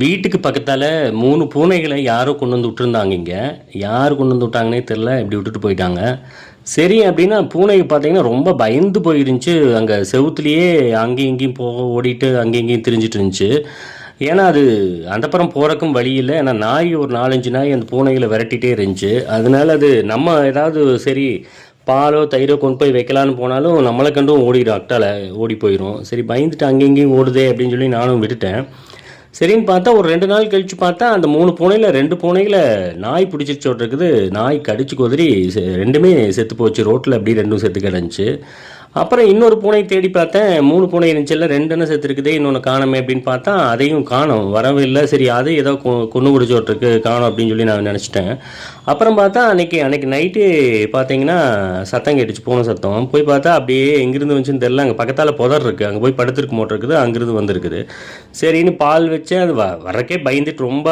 வீட்டுக்கு பக்கத்தால் மூணு பூனைகளை யாரோ கொண்டு வந்து விட்டுருந்தாங்க இங்கே. யார் கொண்டு வந்து விட்டாங்கன்னே தெரில இப்படி விட்டுட்டு போயிட்டாங்க. சரி அப்படின்னா பூனைக்கு பார்த்தீங்கன்னா ரொம்ப பயந்து போயிருந்துச்சு. அங்கே செவுத்துலேயே அங்கேயும் இங்கேயும் போக ஓடிட்டு அங்கேயும் இங்கேயும் திரிஞ்சிட்டு இருந்துச்சு. ஏன்னா அது அந்தப்புறம் போகிறக்கும் வழி இல்லை. ஏன்னா நாய் ஒரு நாலஞ்சு நாய் அந்த பூனைகளை விரட்டிகிட்டே இருந்துச்சு. அதனால அது நம்ம ஏதாவது சரி பாலோ தயிரோ கொண்டு போய் வைக்கலான்னு போனாலும் நம்மளை கண்டும் ஓடிடும் அக்டால ஓடி போயிடும் சரி பயந்துட்டு அங்கேயும் இங்கேயும் ஓடுதே அப்படின்னு சொல்லி நானும் விட்டுட்டேன். சரின்னு பார்த்தா ஒரு ரெண்டு நாள் கழிச்சு பார்த்தா அந்த மூணு பூனையில் ரெண்டு பூனைகளை நாய் பிடிச்சிருச்சு இருக்குது நாய் கடிச்சு குதிரி ரெண்டுமே செத்து போச்சு. ரோட்டில் அப்படியே ரெண்டும் செத்து கிடந்துச்சு. அப்புறம் இன்னொரு பூனை தேடி பார்த்தேன். மூணு பூனை இருந்துச்சுல்ல ரெண்டுன்னு செத்து இருக்குதே இன்னொன்று காணமே அப்படின்னு பார்த்தா அதையும் காணோம். வரவே இல்லை சரி அது ஏதோ கொ- கொண்டு பிடிச்சோட்ருக்கு காணோம் அப்படின்னு சொல்லி நான் நினச்சிட்டேன். அப்புறம் பார்த்தா அன்னைக்கு அன்னைக்கு நைட்டு பார்த்தீங்கன்னா சத்தம் கேட்டுச்சு பூனை சத்தம். போய் பார்த்தா அப்படியே எங்கேருந்து வந்துச்சுன்னு தெரில அங்கே பக்கத்தால் புதர் இருக்குது அங்கே போய் படுத்துருக்கு மோட்டர் இருக்குது அங்கிருந்து வந்திருக்குது. சரின்னு பால் வச்சு அது வ வரக்கே பயந்துட்டு ரொம்ப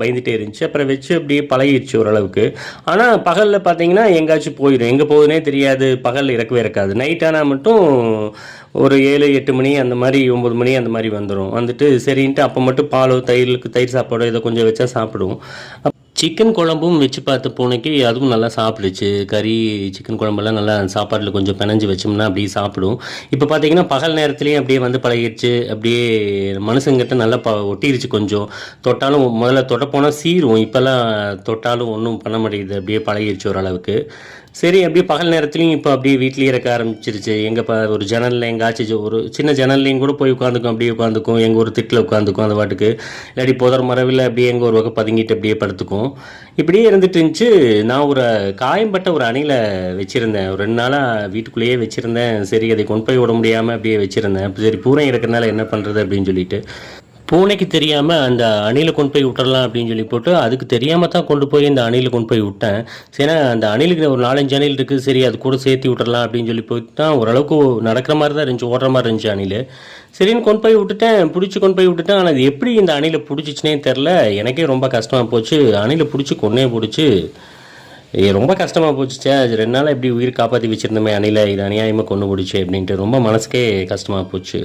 பயந்துட்டே இருந்துச்சு. அப்புறம் வச்சு அப்படியே பழகிடுச்சு ஓரளவுக்கு. ஆனால் பகலில் பார்த்தீங்கன்னா எங்காச்சும் போயிடும். எங்கே போகுதுனே தெரியாது. பகல் இறக்கவே இருக்காது நைட்டான ஆனால் மட்டும் ஒரு ஏழு எட்டு மணி அந்த மாதிரி ஒம்பது மணி அந்த மாதிரி வந்துடும் வந்துட்டு சரின்ட்டு அப்போ மட்டும் பாலோ தயிருக்கு தயிர் சாப்பாடோ இதை கொஞ்சம் வச்சா சாப்பிடுவோம். சிக்கன் குழம்பும் வச்சு பார்த்த பூனைக்கு அதுவும் நல்லா சாப்பிடுச்சு. கறி சிக்கன் குழம்பெல்லாம் நல்லா சாப்பாட்டில் கொஞ்சம் பிணைஞ்சு வச்சோம்னா அப்படியே சாப்பிடும். இப்போ பார்த்தீங்கன்னா பகல் நேரத்துலேயும் அப்படியே வந்து பழகிடுச்சு. அப்படியே மனுஷங்கிட்ட நல்லா ப ஒட்டிருச்சு கொஞ்சம். தொட்டாலும் முதல்ல தொட்ட போனால் சீரும். இப்போல்லாம் தொட்டாலும் ஒன்றும் பண்ண மாட்டேங்குது. அப்படியே பழகிடுச்சு ஓரளவுக்கு. சரி அப்படியே பகல் நேரத்துலையும் இப்போ அப்படியே வீட்லேயே இருக்க ஆரம்பிச்சிருச்சு. எங்கே ப ஒரு ஜன்னலில் எங்காச்சும் ஒரு சின்ன ஜன்னல்லையும் கூட போய் உட்காந்துக்கும் அப்படியே உட்காந்துக்கும். எங்கள் ஒரு திட்டில் உட்காந்துக்கும் அந்த பாட்டுக்கு. இல்லாட்டி புதர் மரவில் அப்படியே எங்கே ஒரு வகை பதுங்கிட்டு அப்படியே படுத்துக்கும். இப்படியே இருந்துட்டு இருந்துச்சு. நான் ஒரு காயம்பட்ட ஒரு அணையில் வச்சுருந்தேன். ஒரு ரெண்டு நாளாக வீட்டுக்குள்ளேயே வச்சுருந்தேன். சரி அதை கொண்டு போய் விட முடியாமல் அப்படியே வச்சுருந்தேன். சரி பூனை இருக்கிறனால என்ன பண்ணுறது அப்படின்னு சொல்லிட்டு. பூனைக்கு தெரியாமல் அந்த அணிலை கொண்டு போய் விட்டுறலாம் அப்படின்னு சொல்லி போட்டு அதுக்கு தெரியாமல் தான் கொண்டு போய் இந்த அணிலை கொண்டு போய் விட்டேன். ஏன்னா அந்த அணிலுக்கு ஒரு நாலஞ்சு அணில் இருக்குது சரி அது கூட சேர்த்து விட்டுறலாம் அப்படின்னு சொல்லி போயிட்டு தான் ஓரளவுக்கு நடக்கிற மாதிரி தான் இருந்துச்சு ஓடுற மாதிரி இருந்துச்சு அணில். சரின்னு கொண்டு போய் விட்டுட்டேன் பிடிச்சி கொண்டு போய் விட்டுட்டேன். ஆனால் அது எப்படி இந்த அணிலை பிடிச்சிச்சுனே தெரில எனக்கே ரொம்ப கஷ்டமாக போச்சு. அணிலை பிடிச்சி கொன்னே பிடிச்சி ரொம்ப கஷ்டமாக போச்சு. சே அது ரெண்டு நாள் எப்படி உயிர் காப்பாற்றி வச்சுருந்தோமே அணில இது அநியாயமாக கொண்டு பிடிச்சி அப்படின்ட்டு ரொம்ப மனசுக்கே கஷ்டமாக போச்சு.